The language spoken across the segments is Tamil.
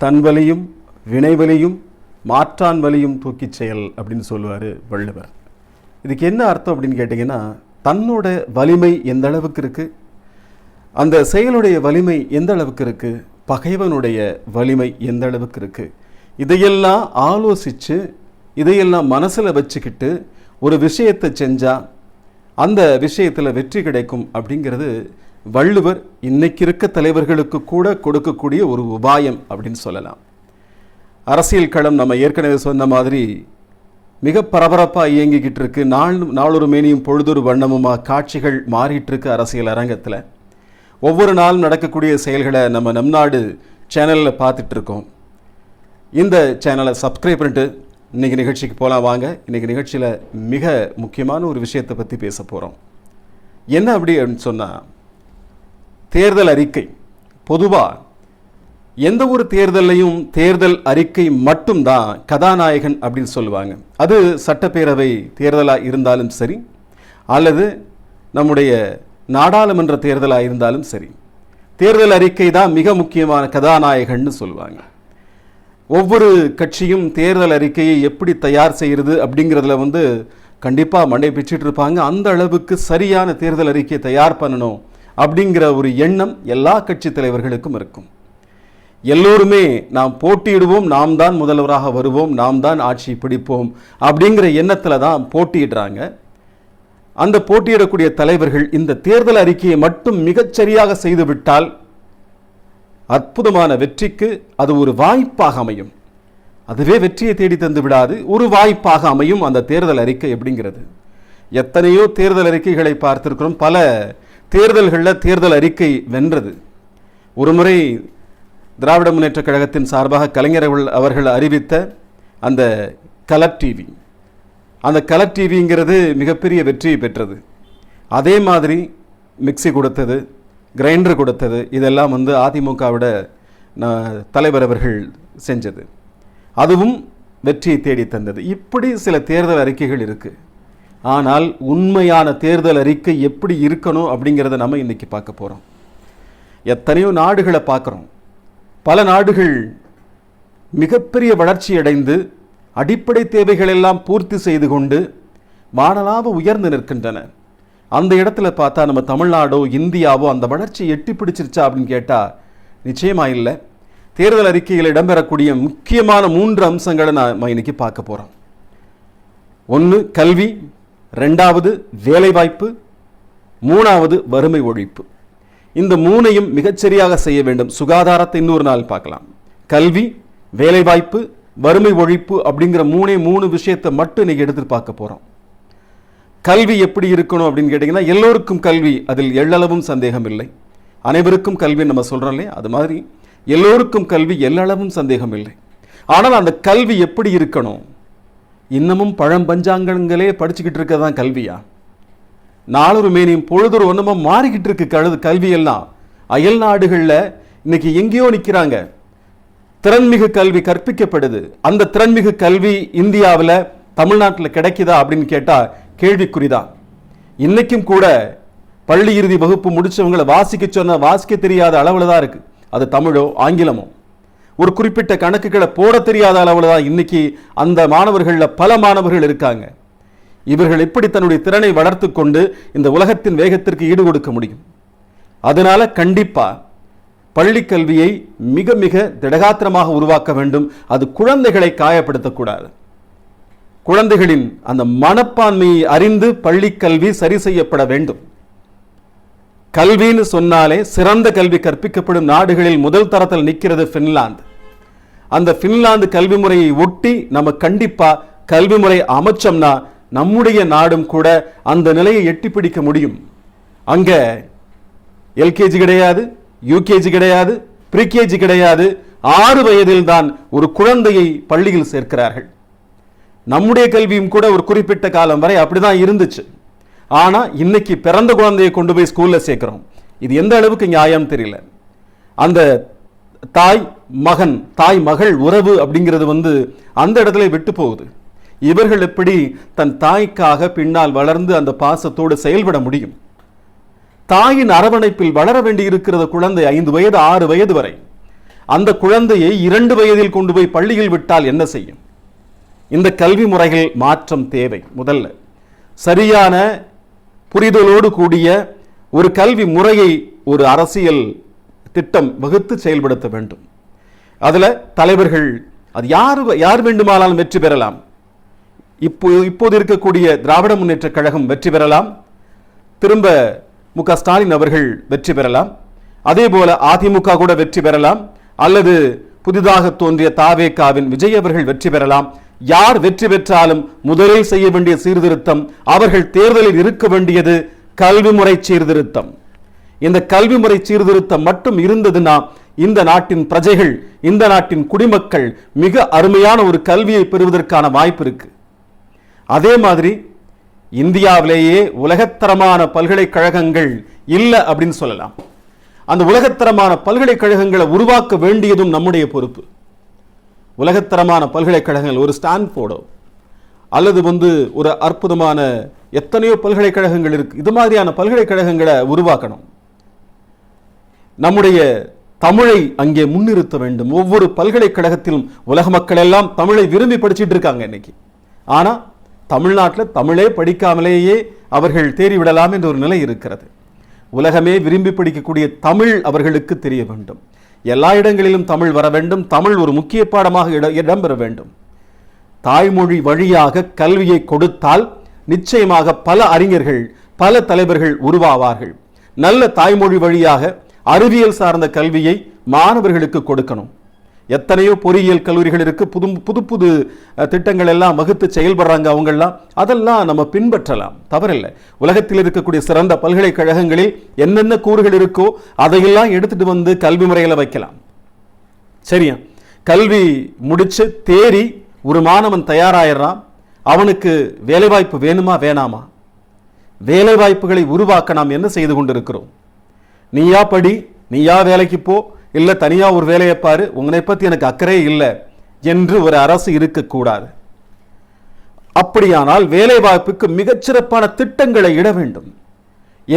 தன் வலியும் வினைவலியும் மாற்றான் வலியும் தூக்கிச் செயல் அப்படின்னு சொல்லுவார் வள்ளுவர். இதுக்கு என்ன அர்த்தம் அப்படின்னு கேட்டிங்கன்னா தன்னோட வலிமை எந்த அளவுக்கு இருக்குது அந்த செயலுடைய வலிமை எந்த அளவுக்கு இருக்குது பகைவனுடைய வலிமை எந்த அளவுக்கு இருக்குது இதையெல்லாம் ஆலோசித்து இதையெல்லாம் மனசில் வச்சுக்கிட்டு ஒரு விஷயத்தை செஞ்சால் அந்த விஷயத்தில் வெற்றி கிடைக்கும் அப்படிங்கிறது வள்ளுவர் இன்னைக்கு இருக்க தலைவர்களுக்கு கூட கொடுக்கக்கூடிய ஒரு உபாயம் அப்படின்னு சொல்லலாம். அரசியல் களம் நம்ம ஏற்கனவே சொன்ன மாதிரி மிக பரபரப்பாக இயங்கிக்கிட்டு இருக்கு. நாள் நாளொரு மேனியும் பொழுதொரு வண்ணமுமா காட்சிகள் மாறிட்டு இருக்கு அரசியல் அரங்கத்தில். ஒவ்வொரு நாளும் நடக்கக்கூடிய செயல்களை நம்ம நம் நாடு சேனலில் பார்த்துட்டு இருக்கோம். இந்த சேனலை சப்ஸ்கிரைப் பண்ணிட்டு இன்றைக்கி நிகழ்ச்சிக்கு போகலாம் வாங்க. இன்றைக்கி நிகழ்ச்சியில் மிக முக்கியமான ஒரு விஷயத்தை பற்றி பேச போகிறோம் என்ன அப்படி அப்படின்னு சொன்னால் தேர்தல் அறிக்கை. பொதுவாக எந்த ஒரு தேர்தலையும் தேர்தல் அறிக்கை மட்டும்தான் கதாநாயகன் அப்படின்னு சொல்லுவாங்க. அது சட்டப்பேரவை தேர்தலாக இருந்தாலும் சரி அல்லது நம்முடைய நாடாளுமன்ற தேர்தலாக இருந்தாலும் சரி தேர்தல் அறிக்கை தான் மிக முக்கியமான கதாநாயகன்னு சொல்லுவாங்க. ஒவ்வொரு கட்சியும் தேர்தல் அறிக்கையை எப்படி தயார் செய்கிறது அப்படிங்கிறதுல வந்து கண்டிப்பாக மண்டை பிச்சுட்டு இருப்பாங்க. அந்த அளவுக்கு சரியான தேர்தல் அறிக்கையை தயார் பண்ணணும் அப்படிங்கிற ஒரு எண்ணம் எல்லா கட்சி தலைவர்களுக்கும் இருக்கும். எல்லோருமே நாம் போட்டியிடுவோம் நாம் தான் முதல்வராக வருவோம் நாம் தான் ஆட்சி பிடிப்போம் அப்படிங்கிற எண்ணத்தில் தான் போட்டியிடுறாங்க. அந்த போட்டியிடக்கூடிய தலைவர்கள் இந்த தேர்தல் அறிக்கையை மட்டும் மிகச்சரியாக செய்துவிட்டால் அற்புதமான வெற்றிக்கு அது ஒரு வாய்ப்பாக அமையும். அதுவே வெற்றியை தேடி தந்து விடாது ஒரு வாய்ப்பாக அமையும் அந்த தேர்தல் அறிக்கை எப்படிங்கிறது எத்தனையோ தேர்தல் அறிக்கைகளை பார்த்திருக்கிறோம். பல தேர்தல்களில் தேர்தல் அறிக்கை வென்றது. ஒருமுறை திராவிட முன்னேற்றக் கழகத்தின் சார்பாக கலைஞர் அவர்கள்- அறிவித்த அந்த கலர் டிவி அந்த கலர் டிவிங்கிறது மிகப்பெரிய வெற்றியை பெற்றது. அதே மாதிரி மிக்ஸி கொடுத்தது கிரைண்டர் கொடுத்தது இதெல்லாம் வந்து அதிமுகவிட தலைவர் அவர்கள் செஞ்சது. அதுவும் வெற்றியை தேடி தந்தது. இப்படி சில தேர்தல் அறிக்கைகள் இருக்குது ஆனால் உண்மையான தேர்தல் அறிக்கை எப்படி இருக்கணும் அப்படிங்கிறத நம்ம இன்றைக்கி பார்க்க போகிறோம் எத்தனையோ நாடுகளை பார்க்குறோம். பல நாடுகள் மிகப்பெரிய வளர்ச்சி அடைந்து அடிப்படை தேவைகள் எல்லாம் பூர்த்தி செய்து கொண்டு வானலாக உயர்ந்து நிற்கின்றன. அந்த இடத்துல பார்த்தா நம்ம தமிழ்நாடோ இந்தியாவோ அந்த வளர்ச்சி எட்டி பிடிச்சிருச்சா அப்படின்னு கேட்டால் நிச்சயமாக இல்லை. தேர்தல் அறிக்கையில் இடம்பெறக்கூடிய முக்கியமான மூன்று அம்சங்களை நான் இன்னைக்கு பார்க்க போகிறோம் ஒன்று கல்வி. ரெண்டாவது வேலைவாய்ப்பு மூணாவது வறுமை ஒழிப்பு. இந்த மூணையும் மிகச்சரியாக செய்ய வேண்டும். சுகாதாரத்தை இன்னொரு நாள் பார்க்கலாம். கல்வி வேலைவாய்ப்பு வறுமை ஒழிப்பு அப்படிங்கிற மூணே மூணு விஷயத்தை மட்டும் இன்னைக்கு எடுத்து பார்க்க போறோம். கல்வி எப்படி இருக்கணும் அப்படின்னு கேட்டிங்கன்னா எல்லோருக்கும் கல்வி அதில் எள்ளளவும் சந்தேகம் இல்லை. அனைவருக்கும் கல்வி நம்ம சொல்கிறோம் இல்லையா? அது மாதிரி எல்லோருக்கும் கல்வி எல்லளவும் சந்தேகம் இல்லை. ஆனால் அந்த கல்வி எப்படி இருக்கணும்? இன்னமும் பழம் பஞ்சாங்கங்களே படிச்சுக்கிட்டு தான் கல்வியா? நாளொரு மேனியும் பொழுதொரு ஒன்றுமா மாறிக்கிட்டு இருக்கு கழுது கல்வியெல்லாம். அயல் நாடுகளில் இன்னைக்கு எங்கேயோ நிற்கிறாங்க திறன்மிகு கல்வி கற்பிக்கப்படுது. அந்த திறன்மிகு கல்வி இந்தியாவில் தமிழ்நாட்டில் கிடைக்குதா அப்படின்னு கேட்டால் கேள்விக்குறிதான். இன்னைக்கும் கூட பள்ளி இறுதி வகுப்பு முடித்தவங்களை வாசிக்க சொன்னால் வாசிக்க தெரியாத அளவில் தான் இருக்குது அது தமிழோ ஆங்கிலமோ? ஒரு குறிப்பிட்ட கணக்குகளை போட தெரியாத அளவில் தான் இன்னைக்கு அந்த மாணவர்களில் பல மாணவர்கள் இருக்காங்க. இவர்கள் எப்படி தன்னுடைய திறனை வளர்த்து கொண்டு இந்த உலகத்தின் வேகத்திற்கு ஈடு கொடுக்க முடியும்? அதனால கண்டிப்பா பள்ளி கல்வியை மிக மிக திடகாத்திரமாக உருவாக்க வேண்டும். அது குழந்தைகளை காயப்படுத்தக்கூடாது. குழந்தைகளின் அந்த மனப்பான்மையை அறிந்து பள்ளி கல்வி சரி செய்யப்பட வேண்டும். கல்வின்னு சொன்னாலே சிறந்த கல்வி கற்பிக்கப்படும் நாடுகளில் முதல் தரத்தில் நிற்கிறது பின்லாந்து. அந்த பின்லாந்து கல்வி முறையை ஒட்டி நம்ம கண்டிப்பா கல்வி முறை அமைச்சோம்னா நம்முடைய நாடும் கூட அந்த நிலையை எட்டி பிடிக்க முடியும். அங்க எல்கேஜி கிடையாது யூகேஜி கிடையாது ப்ரீகேஜி கிடையாது. ஆறு வயதில் தான் ஒரு குழந்தையை பள்ளியில் சேர்க்கிறார்கள். நம்முடைய கல்வியும் கூட ஒரு குறிப்பிட்ட காலம் வரை அப்படிதான் இருந்துச்சு. ஆனா இன்னைக்கு பிறந்த குழந்தையை கொண்டு போய் ஸ்கூல்ல சேர்க்கிறோம். இது எந்த அளவுக்கு நியாயம் தெரியல. அந்த தாய் மகன் தாய் மகள் உறவு அப்படிங்கிறது வந்து அந்த இடத்துல விட்டு போகுது. இவர்கள் எப்படி தன் தாய்க்காக பின்னால் வளர்ந்து அந்த பாசத்தோடு செயல்பட முடியும்? தாயின் அரவணைப்பில் வளர வேண்டியிருக்கிறது குழந்தை ஐந்து வயது ஆறு வயது வரை. அந்த குழந்தையை இரண்டு வயதில் கொண்டு போய் பள்ளியில் விட்டால் என்ன செய்யும்? இந்த கல்வி முறைகள் மாற்றம் தேவை முதல்ல. சரியான புரிதலோடு கூடிய ஒரு கல்வி முறையை ஒரு அரசியல் திட்டம் வகுத்து செயல்படுத்த வேண்டும். அதில் தலைவர்கள் அது யார் யார் வேண்டுமானாலும் வெற்றி பெறலாம். இப்போ இப்போது இருக்கக்கூடிய திராவிட முன்னேற்றக் கழகம் வெற்றி பெறலாம். திரும்ப மு க ஸ்டாலின் அவர்கள் வெற்றி பெறலாம். அதே போல அதிமுக கூட வெற்றி பெறலாம். அல்லது புதிதாக தோன்றிய தாவேகாவின் விஜய் அவர்கள் வெற்றி பெறலாம். யார் வெற்றி பெற்றாலும் முதலில் செய்ய வேண்டிய சீர்திருத்தம் அவர்கள் தேர்தலில் இருக்க வேண்டியது கல்வி முறை சீர்திருத்தம். இந்த கல்வி முறை சீர்திருத்தம் மட்டும் இருந்ததுன்னா இந்த நாட்டின் பிரஜைகள் இந்த நாட்டின் குடிமக்கள் மிக அருமையான ஒரு கல்வியை பெறுவதற்கான வாய்ப்பு இருக்கு. அதே மாதிரி இந்தியாவிலேயே உலகத்தரமான பல்கலைக்கழகங்கள் இல்லை அப்படின்னு சொல்லலாம். அந்த உலகத்தரமான பல்கலைக்கழகங்களை உருவாக்க வேண்டியதும் நம்முடைய பொறுப்பு. உலகத்தரமான பல்கலைக்கழகங்கள் ஒரு ஸ்டான்போர்டோ அல்லது வந்து ஒரு அற்புதமான எத்தனையோ பல்கலைக்கழகங்கள் இருக்கு. இது மாதிரியான பல்கலைக்கழகங்களை உருவாக்கணும். நம்முடைய தமிழை அங்கே முன்னிறுத்த வேண்டும். ஒவ்வொரு பல்கலைக்கழகத்திலும் உலக மக்கள் எல்லாம் தமிழை விரும்பி படிச்சுட்டு இருக்காங்க இன்னைக்கு. ஆனால் தமிழ்நாட்டில் தமிழே படிக்காமலேயே அவர்கள் தேறிவிடலாம் என்ற ஒரு நிலை இருக்கிறது. உலகமே விரும்பி படிக்கக்கூடிய தமிழ் அவர்களுக்கு தெரிய வேண்டும். எல்லா இடங்களிலும் தமிழ் வர வேண்டும். தமிழ் ஒரு முக்கிய பாடமாக இட இடம்பெற வேண்டும். தாய்மொழி வழியாக கல்வியை கொடுத்தால் நிச்சயமாக பல அறிஞர்கள் பல தலைவர்கள் உருவாவார்கள். நல்ல தாய்மொழி வழியாக அறிவியல் சார்ந்த கல்வியை மாணவர்களுக்கு கொடுக்கணும். எத்தனையோ பொறியியல் கல்லூரிகள் இருக்கு. புது புது புது திட்டங்கள் எல்லாம் வகுத்து செயல்படுறாங்க அவங்கெல்லாம். அதெல்லாம் நம்ம பின்பற்றலாம். தவறில்லை. உலகத்தில் இருக்கக்கூடிய சிறந்த பல்கலைக்கழகங்களில் என்னென்ன கூறுகள் இருக்கோ அதையெல்லாம் எடுத்துட்டு வந்து கல்வி முறையில் வைக்கலாம். சரியா? கல்வி முடிச்சு தேறி ஒரு மாணவன் தயாராயிடுறான். அவனுக்கு வேலைவாய்ப்பு வேணுமா வேணாமா? வேலைவாய்ப்புகளை உருவாக்க நாம் என்ன செய்து கொண்டிருக்கிறோம்? நீயா படி நீயா வேலைக்கு போ இல்லை தனியாக ஒரு வேலையை பாரு உங்களை பற்றி எனக்கு அக்கறை இல்லை என்று ஒரு அரசு இருக்கக்கூடாது. அப்படியானால் வேலைவாய்ப்புக்கு மிகச்சிறப்பான திட்டங்களை இட வேண்டும்.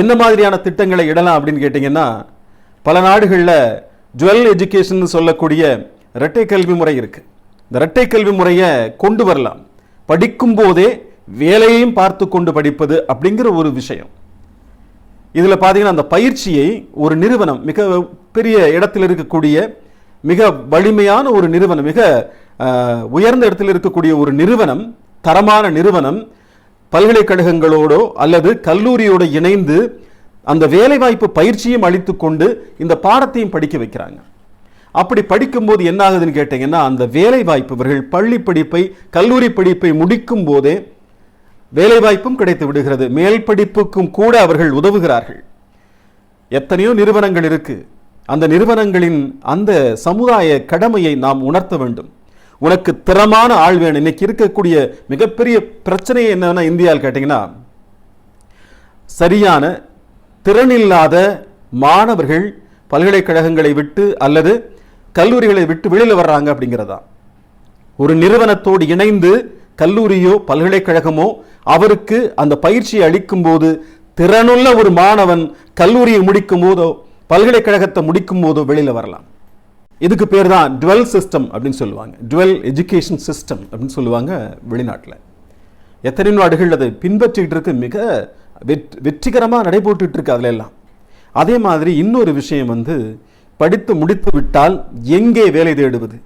என்ன மாதிரியான திட்டங்களை இடலாம் அப்படின்னு கேட்டிங்கன்னா பல நாடுகளில் ஜுவல் எஜுகேஷன் சொல்லக்கூடிய இரட்டை கல்வி முறை இருக்குது இந்த இரட்டை கல்வி முறையை கொண்டு வரலாம். படிக்கும் போதே வேலையையும் பார்த்து கொண்டு படிப்பது அப்படிங்கிற ஒரு விஷயம். இதில் பார்த்தீங்கன்னா அந்த பயிற்சியை ஒரு நிறுவனம் மிக பெரிய இடத்தில் இருக்கக்கூடிய மிக வலிமையான ஒரு நிறுவனம் மிக உயர்ந்த இடத்தில் இருக்கக்கூடிய ஒரு நிறுவனம் தரமான நிறுவனம் பல்கலைக்கழகங்களோடோ அல்லது கல்லூரியோடு இணைந்து அந்த வேலைவாய்ப்பு பயிற்சியும் அளித்து கொண்டு இந்த பாடத்தையும் படிக்க வைக்கிறாங்க. அப்படி படிக்கும்போது என்ன ஆகுதுன்னு கேட்டீங்கன்னா அந்த வேலைவாய்ப்பு இவர்கள் பள்ளி படிப்பை கல்லூரி படிப்பை முடிக்கும் போதே வேலைவாய்ப்பும் கிடைத்து விடுகிறது. மேல் படிப்புக்கும் கூட அவர்கள் உதவுகிறார்கள். எத்தனையோ நிறுவனங்கள் இருக்கு. அந்த நிறுவனங்களின் அந்த சமுதாய கடமையை நாம் உணர்த்த வேண்டும். உனக்கு திறமான ஆள் வேணும். இன்னைக்கு இருக்கக்கூடிய மிகப்பெரிய பிரச்சனை என்னன்னா இந்தியாவில் கேட்டிங்கன்னா சரியான திறனில்லாத மாணவர்கள் பல்கலைக்கழகங்களை விட்டு அல்லது கல்லூரிகளை விட்டு வெளியில் வர்றாங்க அப்படிங்கிறதா ஒரு நிறுவனத்தோடு இணைந்து கல்லூரியோ பல்கலைக்கழகமோ அவருக்கு அந்த பயிற்சியை அளிக்கும் போது திறனுள்ள ஒரு மாணவன் கல்லூரியை முடிக்கும் போதோ பல்கலைக்கழகத்தை முடிக்கும் போதோ வெளியில் வரலாம். இதுக்கு பேர் தான் டுவெல் சிஸ்டம் அப்படின்னு சொல்லுவாங்க. டுவெல் எஜுகேஷன் சிஸ்டம் அப்படின்னு சொல்லுவாங்க வெளிநாட்டில். எத்தனை நாடுகள் அதை பின்பற்றிட்டு இருக்கு? மிக வெற்றி வெற்றிகரமாக நடைபோட்டுட்டு இருக்கு அதுல எல்லாம். அதே மாதிரி இன்னொரு விஷயம் வந்து படித்து முடித்து விட்டால் எங்கே வேலை தேடுவது?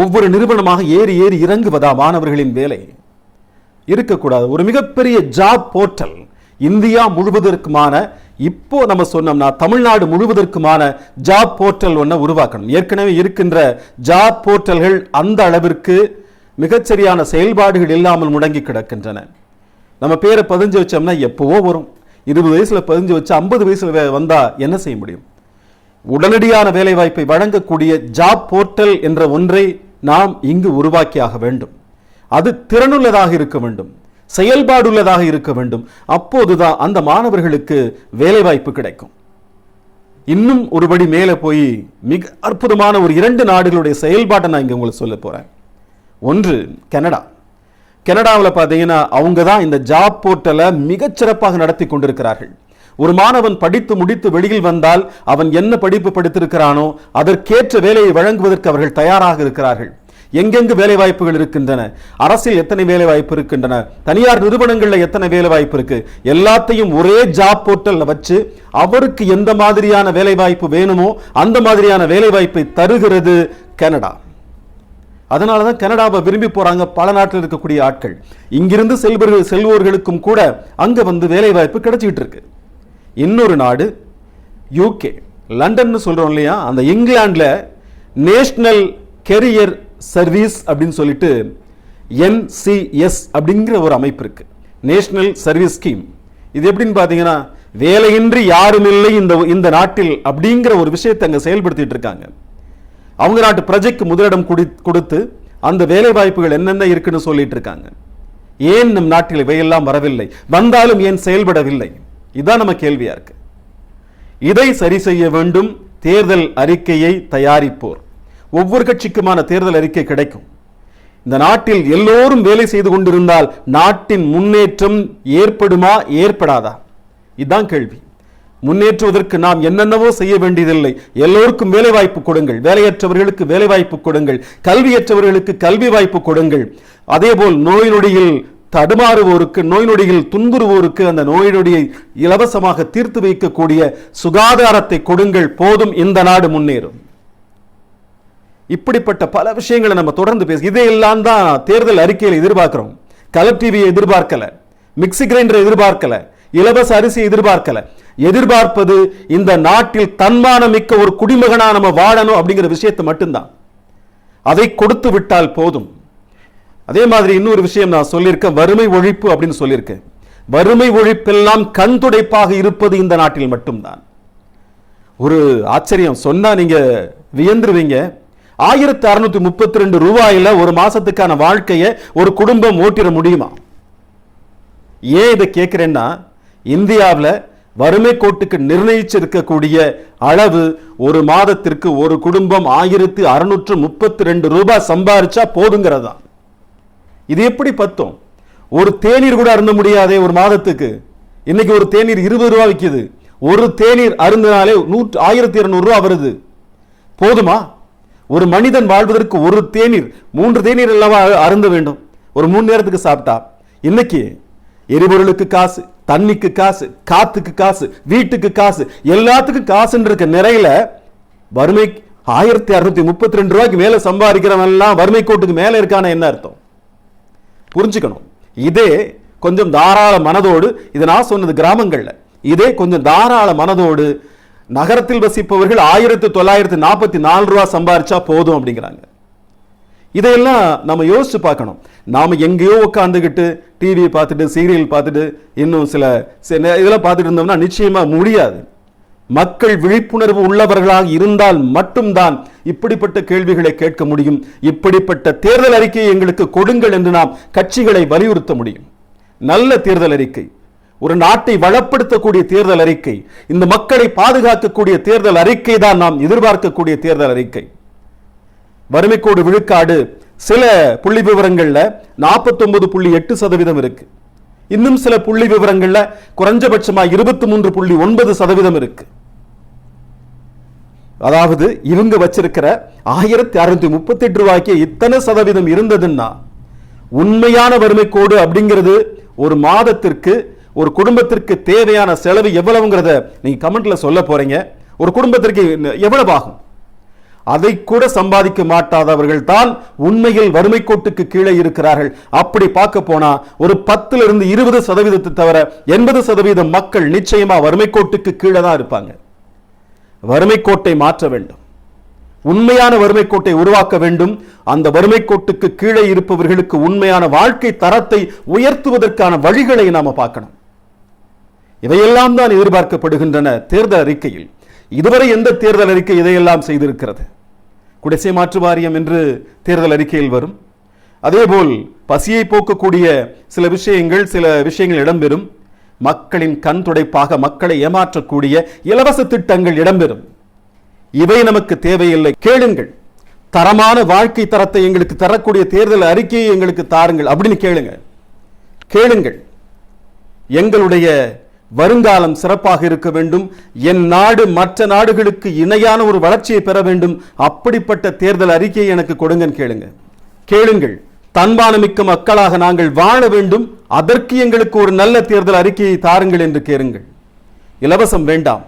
ஒவ்வொரு நிறுவனமாக ஏறி ஏறி இறங்குவதா மாணவர்களின் வேலை? இருக்கக்கூடாது. ஒரு மிகப்பெரிய ஜாப் போர்ட்டல் இந்தியா முழுவதற்குமான இப்போ நம்ம சொன்னோம்னா தமிழ்நாடு முழுவதற்குமான ஜாப் போர்ட்டல் ஒன்றை உருவாக்கணும். ஏற்கனவே இருக்கின்ற ஜாப் போர்ட்டல்கள் அந்த அளவிற்கு மிகச்சரியான செயல்பாடுகள் இல்லாமல் முடங்கி கிடக்கின்றன. நம்ம பேரை பதிஞ்சு வச்சோம்னா எப்போவோ வரும். இருபது வயசில் பதிஞ்சு வச்சு ஐம்பது வயசில் வந்தால் என்ன செய்ய முடியும்? உடனடியான வேலைவாய்ப்பை வழங்கக்கூடிய ஜாப் போர்ட்டல் என்ற ஒன்றை நாம் இங்கு உருவாக்கியாக வேண்டும். அது திறனுள்ளதாக இருக்க வேண்டும். செயல்பாடுள்ளதாக இருக்க வேண்டும். அப்போதுதான் அந்த மாணவர்களுக்கு வேலைவாய்ப்பு கிடைக்கும். இன்னும் ஒருபடி மேலே போய் மிக அற்புதமான ஒரு இரண்டு நாடுகளுடைய செயல்பாட்டை நான் இங்க உங்களுக்கு சொல்ல போறேன். ஒன்று கனடா. கனடாவில் பார்த்தீங்கன்னா அவங்க தான் இந்த ஜாப் போர்ட்டலை மிகச்சிறப்பாக நடத்தி கொண்டிருக்கிறார்கள். ஒரு மாணவன் படித்து முடித்து வெளியில் வந்தால் அவன் என்ன படிப்பு படித்திருக்கிறானோ அதற்கேற்ற வேலையை வழங்குவதற்கு அவர்கள் தயாராக இருக்கிறார்கள். எங்கெங்கு வேலை வாய்ப்புகள் இருக்கின்றன? அரசில் எத்தனை வேலை வாய்ப்பு இருக்கின்றன? தனியார் நிறுவனங்கள்ல எத்தனை வேலை வாய்ப்பு இருக்கு? எல்லாத்தையும் ஒரே ஜாப் போர்ட்டல்ல வச்சு அவருக்கு எந்த மாதிரியான வேலை வாய்ப்பு வேணுமோ அந்த மாதிரியான வேலை வாய்ப்பை தருகிறது கனடா. அதனால தான் கனடாவை விரும்பி போறாங்க பல நாட்டில் இருக்கக்கூடிய ஆட்கள். இங்கிருந்து செல்வர்கள் செல்வோர்களுக்கும் கூட அங்க வந்து வேலை வாய்ப்பு கிடைச்சிட்டு இருக்கு. இன்னொரு நாடு யூகே லண்டன்னு சொல்கிறோம் இல்லையா? அந்த இங்கிலாண்டில் நேஷ்னல் கெரியர் சர்வீஸ் அப்படின்னு சொல்லிட்டு என்சிஎஸ் அப்படிங்கிற ஒரு அமைப்பு இருக்குது நேஷ்னல் சர்வீஸ் ஸ்கீம். இது எப்படின்னு பார்த்தீங்கன்னா வேலையின்றி யாரும் இல்லை இந்த இந்த நாட்டில் அப்படிங்கிற ஒரு விஷயத்தை அங்கே செயல்படுத்திட்டு இருக்காங்க. அவங்க நாட்டு பிரஜைக்கு முதலிடம் குடி- கொடுத்து அந்த வேலை வாய்ப்புகள் என்னென்ன இருக்குன்னு சொல்லிட்டு இருக்காங்க. ஏன் நம் நாட்டில் இவையெல்லாம் வரவில்லை? வந்தாலும் ஏன் செயல்படவில்லை? இதுதான் நம்ம கேள்வியா இருக்கு. இதை சரி செய்ய வேண்டும். தேர்தல் அறிக்கையை தயாரிப்போர். ஒவ்வொரு கட்சிக்குமான தேர்தல் அறிக்கை கிடைக்கும். இந்த நாட்டில் எல்லோரும் வேலை செய்து கொண்டிருந்தால் நாட்டின் முன்னேற்றம் ஏற்படுமா ஏற்படாதா? இதுதான் கேள்வி. முன்னேற்றுவதற்கு நாம் என்னென்னவோ செய்ய வேண்டியதில்லை. எல்லோருக்கும் வேலை வாய்ப்பு கொடுங்கள். வேலையற்றவர்களுக்கு வேலை வாய்ப்பு கொடுங்கள். கல்வியற்றவர்களுக்கு கல்வி வாய்ப்பு கொடுங்கள். அதேபோல் நோய் நொடியில் தடுமாறுவோருக்கு நோய் நொடியில் துன்புறுவோருக்கு அந்த நோய் நொடியை இலவசமாக தீர்த்து வைக்கக்கூடிய சுகாதாரத்தை கொடுங்கள் போதும் இந்த நாடு முன்னேறும். இப்படிப்பட்ட பல விஷயங்களை நம்ம தொடர்ந்து பேச இதையெல்லாம் தான் தேர்தல் அறிக்கையில் எதிர்பார்க்கிறோம். கலர் டிவியை எதிர்பார்க்கல மிக்சி கிரைண்டரை எதிர்பார்க்கல இலவச அரிசி எதிர்பார்க்கல. எதிர்பார்ப்பது இந்த நாட்டில் தன்மானம் மிக்க ஒரு குடிமகனா நம்ம வாழணும் அப்படிங்கிற விஷயத்தை மட்டும்தான். அதை கொடுத்து விட்டால் போதும். அதே மாதிரி இன்னொரு விஷயம் நான் சொல்லியிருக்கேன். வறுமை ஒழிப்பு அப்படின்னு சொல்லியிருக்கேன். வறுமை ஒழிப்பெல்லாம் கண் துடைப்பாக இருப்பது இந்த நாட்டில் மட்டும்தான். ஒரு ஆச்சரியம். சொன்னா நீங்க வியந்துருவீங்க. ஆயிரத்தி அறுநூத்தி முப்பத்தி ரெண்டு ரூபாயில ஒரு மாசத்துக்கான வாழ்க்கையை ஒரு குடும்பம் ஓட்டிட முடியுமா? ஏன் இதை கேட்கிறேன்னா இந்தியாவில் வறுமை கோட்டுக்கு நிர்ணயிச்சிருக்கக்கூடிய அளவு ஒரு மாதத்திற்கு ஒரு குடும்பம் ஆயிரத்தி அறுநூற்று முப்பத்தி ரெண்டு ரூபாய் சம்பாரிச்சா போதுங்கிறதா? இது எப்படி பத்தும்? ஒரு தேநீர் கூட அருந்த முடியாதே ஒரு மாதத்துக்கு. இன்னைக்கு ஒரு தேநீர் இருபது ரூபா விற்கிது ஒரு தேநீர் அருந்தினாலே நூற்று ஆயிரத்தி இருநூறு ரூபா வருது. போதுமா? ஒரு மனிதன் வாழ்வதற்கு ஒரு தேநீர் மூன்று தேநீர் அல்லவா அருந்த வேண்டும். ஒரு மூணு நேரத்துக்கு சாப்பிட்டா. இன்னைக்கு எரிபொருளுக்கு காசு தண்ணிக்கு காசு காத்துக்கு காசு வீட்டுக்கு காசு எல்லாத்துக்கும் காசுன்னு இருக்க நிறையில வறுமை ஆயிரத்தி அறுநூத்தி முப்பத்தி ரெண்டு ரூபாய்க்கு மேல சம்பாதிக்கிறவன் எல்லாம் வறுமை கோட்டுக்கு மேல இருக்கான என்ன அர்த்தம்? புரிஞ்சுக்கணும். இதே கொஞ்சம் தாராள மனதோடு இது நான் சொன்னது கிராமங்களில் இதே கொஞ்சம் தாராள மனதோடு நகரத்தில் வசிப்பவர்கள் ஆயிரத்தி தொள்ளாயிரத்தி நாற்பத்தி நாலு ரூபா சம்பாரிச்சா போதும் அப்படிங்கிறாங்க. இதையெல்லாம் நம்ம யோசிச்சு பார்க்கணும். நாம் எங்கேயோ உட்காந்துக்கிட்டு டிவி பார்த்துட்டு சீரியல் பார்த்துட்டு இன்னும் சில சில இதெல்லாம் பார்த்துட்டு இருந்தோம்னா நிச்சயமாக முடியாது. மக்கள் விழிப்புணர்வு உள்ளவர்களாக இருந்தால் மட்டும்தான் இப்படிப்பட்ட கேள்விகளை கேட்க முடியும். இப்படிப்பட்ட தேர்தல் அறிக்கையை எங்களுக்கு கொடுங்கள் என்று நாம் கட்சிகளை வலியுறுத்த முடியும். நல்ல தேர்தல் அறிக்கை. ஒரு நாட்டை வளப்படுத்தக்கூடிய தேர்தல் அறிக்கை. இந்த மக்களை பாதுகாக்கக்கூடிய தேர்தல் அறிக்கை தான் நாம் எதிர்பார்க்கக்கூடிய தேர்தல் அறிக்கை. வறுமைக்கோடு விழுக்காடு சில புள்ளி விவரங்கள்ல 49.8% புள்ளி எட்டு சதவீதம் இருக்கு. இன்னும் சில புள்ளி விவரங்கள்ல குறைஞ்சபட்சமா இருபத்தி மூன்று புள்ளி ஒன்பது சதவீதம் இருக்கு. அதாவது இவங்க வச்சிருக்கிற ஆயிரத்தி அறுநூத்தி முப்பத்தி எட்டு ரூபாய்க்கு இத்தனை சதவீதம் இருந்ததுன்னா உண்மையான வறுமை கோடு அப்படிங்கிறது ஒரு மாதத்திற்கு ஒரு குடும்பத்திற்கு தேவையான செலவு எவ்வளவுங்கிறத நீங்க கமெண்ட்ல சொல்ல போறீங்க. ஒரு குடும்பத்திற்கு எவ்வளவு ஆகும்? அதை கூட சம்பாதிக்க மாட்டாதவர்கள் தான் உண்மையில் வறுமை கோட்டுக்கு கீழே இருக்கிறார்கள். அப்படி பார்க்க போனா ஒரு பத்துல இருந்து இருபது சதவீதத்தை தவிர எண்பது சதவீதம் மக்கள் நிச்சயமா வறுமை கோட்டுக்கு கீழே தான் இருப்பாங்க. வறுமை கோட்டை மாற்ற வேண்டும். உண்மையான வறுமை கோட்டை உருவாக்க வேண்டும். அந்த வறுமை கோட்டுக்கு கீழே இருப்பவர்களுக்கு உண்மையான வாழ்க்கை தரத்தை உயர்த்துவதற்கான வழிகளை நாம பார்க்கணும். இவையெல்லாம் தான் எதிர்பார்க்கப்படுகின்றன தேர்தல் அறிக்கையில். இதுவரை எந்த தேர்தல் அறிக்கை இதையெல்லாம் செய்திருக்கிறது? குடிசை மாற்று வாரியம் என்று தேர்தல் அறிக்கையில் வரும். அதேபோல் பசியை போக்கக்கூடிய சில விஷயங்கள் சில விஷயங்கள் இடம்பெறும். மக்களின் கண் துடைப்பாக மக்களை ஏமாற்றக்கூடிய இலவச திட்டங்கள் இடம்பெறும். இவை நமக்கு தேவையில்லை. கேளுங்கள். தரமான வாழ்க்கை தரத்தை எங்களுக்கு தரக்கூடிய தேர்தல் அறிக்கையை எங்களுக்கு தாருங்கள் அப்படின்னு கேளுங்க. கேளுங்கள். எங்களுடைய வருங்காலம் சிறப்பாக இருக்க வேண்டும். என் நாடு மற்ற நாடுகளுக்கு இணையான ஒரு வளர்ச்சியை பெற வேண்டும். அப்படிப்பட்ட தேர்தல் அறிக்கையை எனக்கு கொடுங்கன்னு கேளுங்க. கேளுங்கள். தன்மானமிக்க மக்களாக நாங்கள் வாழ வேண்டும். அதற்கு எங்களுக்கு ஒரு நல்ல தேர்தல் அறிக்கையை தாருங்கள் என்று கேளுங்கள். இலவசம் வேண்டாம்.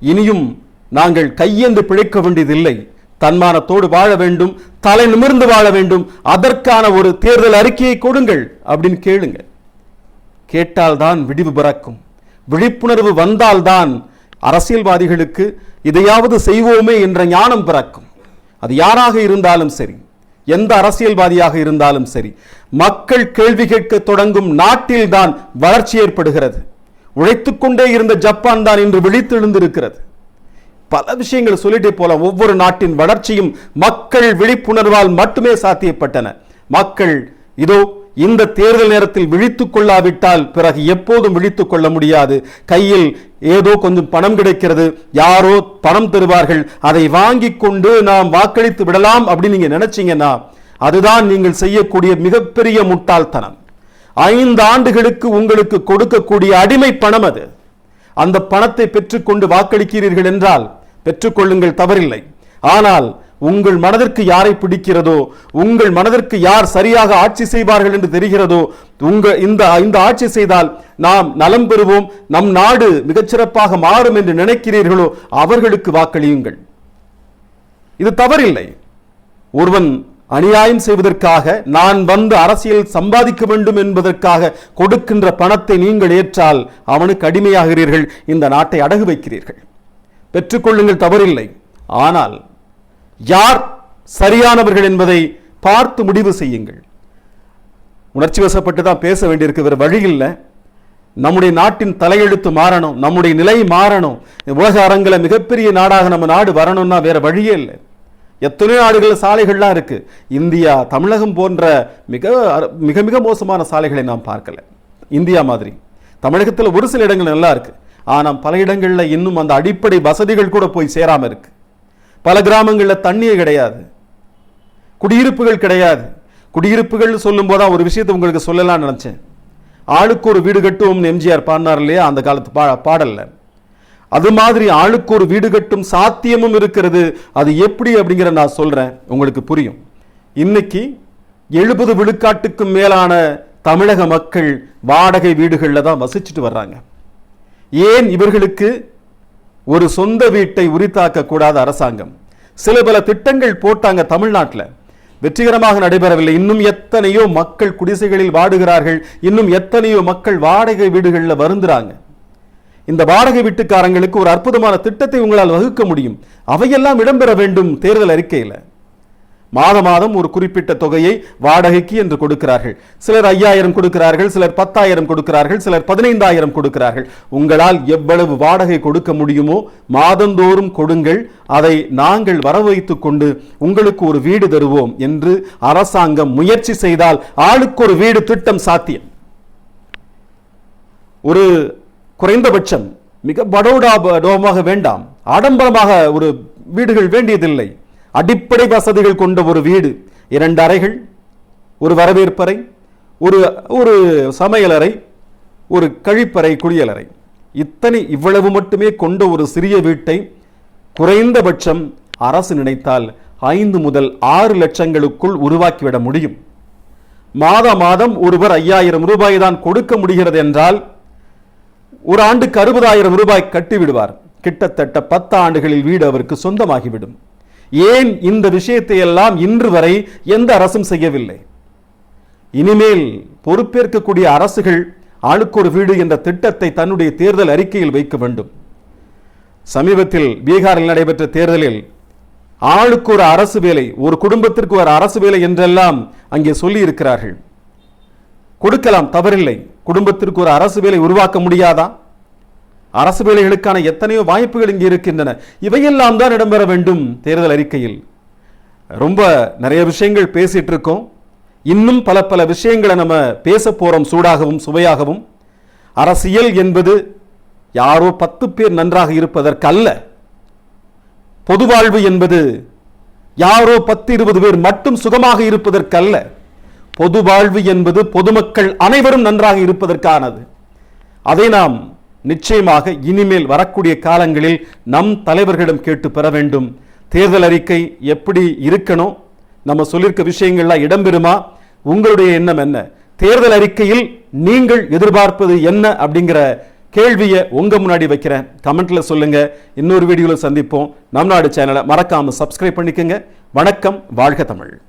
இனியும் நாங்கள் கையேந்து பிழைக்க வேண்டியதில்லை. தன்மானத்தோடு வாழ வேண்டும். தலை நிமிர்ந்து வாழ வேண்டும். அதற்கான ஒரு தேர்தல் அறிக்கையை கொடுங்கள் அப்படின்னு கேளுங்க. கேட்டால்தான் விடிவு பிறக்கும். விழிப்புணர்வு வந்தால்தான் அரசியல்வாதிகளுக்கு இதையாவது செய்வோமே என்ற ஞானம் பிறக்கும். அது யாராக இருந்தாலும் சரி எந்த அரசியல்வாதியாக இருந்தாலும் சரி மக்கள் கேள்வி கேட்க தொடங்கும் நாட்டில்தான் வளர்ச்சி ஏற்படுகிறது. உழைத்துக்கொண்டே இருந்த ஜப்பான் தான் இன்று விழித்தெழுந்திருக்கிறது. பல விஷயங்களை சொல்லிட்டே போலாம். ஒவ்வொரு நாட்டின் வளர்ச்சியும் மக்கள் விழிப்புணர்வால் மட்டுமே சாத்தியப்பட்டன. மக்கள் இதோ இந்த தேர்தல் நேரத்தில் விழித்துக் கொள்ளாவிட்டால் பிறகு எப்போதும் விழித்துக் கொள்ள முடியாது. கையில் ஏதோ கொஞ்சம் பணம் கிடைக்கிறது. யாரோ பணம் தருவார்கள். அதை வாங்கி கொண்டு நாம் வாக்களித்து விடலாம் அப்படின்னு நீங்க நினைச்சீங்கன்னா அதுதான் நீங்கள் செய்யக்கூடிய மிகப்பெரிய முட்டாள்தனம். ஐந்து ஆண்டுகளுக்கு உங்களுக்கு கொடுக்கக்கூடிய அடிமை பணம் அது. அந்த பணத்தை பெற்றுக்கொண்டு வாக்களிக்கிறீர்கள் என்றால் பெற்றுக்கொள்ளுங்கள் தவறில்லை. ஆனால் உங்கள் மனதிற்கு யாரை பிடிக்கிறதோ உங்கள் மனதிற்கு யார் சரியாக ஆட்சி செய்வார்கள் என்று தெரிகிறதோ உங்க இந்த இந்த ஆட்சி செய்தால் நாம் நலம் பெறுவோம் நம் நாடு மிகச்சிறப்பாக மாறும் என்று நினைக்கிறீர்களோ அவர்களுக்கு வாக்களியுங்கள். இது தவறில்லை. ஒருவன் அநியாயம் செய்வதற்காக நான் வந்து அரசியல் சம்பாதிக்க வேண்டும் என்பதற்காக கொடுக்கின்ற பணத்தை நீங்கள் ஏற்றால் அவனுக்கு அடிமையாகிறீர்கள். இந்த நாட்டை அடகு வைக்கிறீர்கள். பெற்றுக்கொள்ளுங்கள் தவறில்லை. ஆனால் யார் சரியானவர்கள் என்பதை பார்த்து முடிவு செய்யுங்கள். உணர்ச்சி வசப்பட்டு தான் பேச வேண்டியிருக்கு வேறு வழி இல்லை. நம்முடைய நாட்டின் தலையெழுத்து மாறணும் நம்முடைய நிலை மாறணும். உலக அரங்கில் மிகப்பெரிய நாடாக நம்ம நாடு வரணும்னா வேற வழியே இல்லை. எத்தனையோ நாடுகள் சாலைகள்லாம் இருக்கு. இந்தியா தமிழகம் போன்ற மிக மிக மிக மோசமான சாலைகளை நாம் பார்க்கல. இந்தியா மாதிரி. தமிழகத்தில் ஒரு சில இடங்கள் நல்லா இருக்கு. ஆனால் பல இடங்கள்ல இன்னும் அந்த அடிப்படை வசதிகள் கூட போய் சேராம இருக்கு. பல கிராமங்களில் தண்ணியே கிடையாது. குடியிருப்புகள் கிடையாது. குடியிருப்புகள் சொல்லும் தான் ஒரு விஷயத்தை உங்களுக்கு சொல்லலாம்னு நினச்சேன். ஆளுக்கு ஒரு வீடு கட்டுவோம்னு எம்ஜிஆர் பாடினார் இல்லையா? அந்த காலத்து பா பாடல்ல. அது மாதிரி ஆளுக்கு ஒரு வீடு கட்டும் சாத்தியமும் இருக்கிறது. அது எப்படி அப்படிங்கிற நான் சொல்கிறேன் உங்களுக்கு புரியும். இன்னைக்கு எழுபது விழுக்காட்டுக்கும் மேலான தமிழக மக்கள் வாடகை வீடுகளில் தான் வசிச்சுட்டு வர்றாங்க. ஏன் இவர்களுக்கு ஒரு சொந்த வீட்டை உரித்தாக்க கூடாத அரசாங்கம். சில பல திட்டங்கள் போட்டாங்க தமிழ்நாட்டில். வெற்றிகரமாக நடைபெறவில்லை. இன்னும் எத்தனையோ மக்கள் குடிசைகளில் வாடுகிறார்கள். இன்னும் எத்தனையோ மக்கள் வாடகை வீடுகளில் வருந்துறாங்க. இந்த வாடகை வீட்டுக்காரங்களுக்கு ஒரு அற்புதமான திட்டத்தை உங்களால் வகுக்க முடியும். அவையெல்லாம் இடம்பெற வேண்டும் தேர்தல் அறிக்கையில். மாத மாதம் ஒரு குறிப்பிட்ட தொகையை வாடகைக்கு என்று கொடுக்கிறார்கள். சிலர் ஐயாயிரம் கொடுக்கிறார்கள் சிலர் பத்தாயிரம் கொடுக்கிறார்கள் சிலர் பதினைந்தாயிரம் கொடுக்கிறார்கள். உங்களால் எவ்வளவு வாடகை கொடுக்க முடியுமோ மாதந்தோறும் கொடுங்கள். அதை நாங்கள் வரவைத்துக் கொண்டு உங்களுக்கு ஒரு வீடு தருவோம் என்று அரசாங்கம் முயற்சி செய்தால் ஆளுக்கு ஒரு வீடு திட்டம் சாத்தியம். ஒரு குறைந்தபட்சம் மிக படோடாபமாக வேண்டாம். ஆடம்பரமாக ஒரு வீடுகள் வேண்டியதில்லை. அடிப்படை வசதிகள் கொண்ட ஒரு வீடு இரண்டு அறைகள் ஒரு வரவேற்பறை ஒரு ஒரு சமையலறை ஒரு கழிப்பறை குளியலறை. இத்தனை இவ்வளவு மட்டுமே கொண்ட ஒரு சிறிய வீட்டை குறைந்தபட்சம் அரசு நினைத்தால் ஐந்து முதல் ஆறு லட்சங்களுக்குள் உருவாக்கிவிட முடியும். மாத மாதம் ஒருவர் ஐயாயிரம் ரூபாய் தான் கொடுக்க முடிகிறது என்றால் ஒரு ஆண்டுக்கு அறுபதாயிரம் ரூபாய் கட்டிவிடுவார். கிட்டத்தட்ட பத்து ஆண்டுகளில் வீடு அவருக்கு சொந்தமாகிவிடும். ஏன் இந்த விஷயத்தை எல்லாம் இன்று வரை எந்த அரசும் செய்யவில்லை? இனிமேல் பொறுப்பேற்கக்கூடிய அரசுகள் ஆளுக்கு ஒரு வீடு என்ற திட்டத்தை தன்னுடைய தேர்தல் அறிக்கையில் வைக்க வேண்டும். சமீபத்தில் பீகாரில் நடைபெற்ற தேர்தலில் ஆளுக்கு ஒரு அரசு வேலை ஒரு குடும்பத்திற்கு ஒரு அரசு வேலை என்றெல்லாம் அங்கே சொல்லி இருக்கிறார்கள் கொடுக்கலாம் தவறில்லை. குடும்பத்திற்கு ஒரு அரசு வேலை உருவாக்க முடியாதா? அரசு வேலைகளுக்கான எத்தனையோ வாய்ப்புகள் இங்கே இருக்கின்றன. இவையெல்லாம் தான் இடம்பெற வேண்டும் தேர்தல் அறிக்கையில். ரொம்ப நிறைய விஷயங்கள் பேசிட்டு இருக்கோம். இன்னும் பல பல விஷயங்களை நம்ம பேச போறோம் சூடாகவும் சுவையாகவும். அரசியல் என்பது யாரோ பத்து பேர் நன்றாக இருப்பதற்கு அல்ல பொது வாழ்வு என்பது யாரோ பத்து இருபது பேர் மட்டும் சுகமாக இருப்பதற்கல்ல. பொது வாழ்வு என்பது பொதுமக்கள் அனைவரும் நன்றாக இருப்பதற்கானது. அதை நாம் நிச்சயமாக இனிமேல் வரக்கூடிய காலங்களில் நம் தலைவர்களிடம் கேட்டு பெற வேண்டும். தேர்தல் அறிக்கை எப்படி இருக்கணும்? நம்ம சொல்லியிருக்க விஷயங்கள்லாம் இடம்பெறுமா? உங்களுடைய எண்ணம் என்ன? தேர்தல் அறிக்கையில் நீங்கள் எதிர்பார்ப்பது என்ன அப்படிங்கிற கேள்வியை உங்க முன்னாடி வைக்கிறேன். கமெண்ட்ல சொல்லுங்க. இன்னொரு வீடியோவில் சந்திப்போம். நம் நாடு சேனலை மறக்காம சப்ஸ்கிரைப் பண்ணிக்கோங்க. வணக்கம். வாழ்க தமிழ்.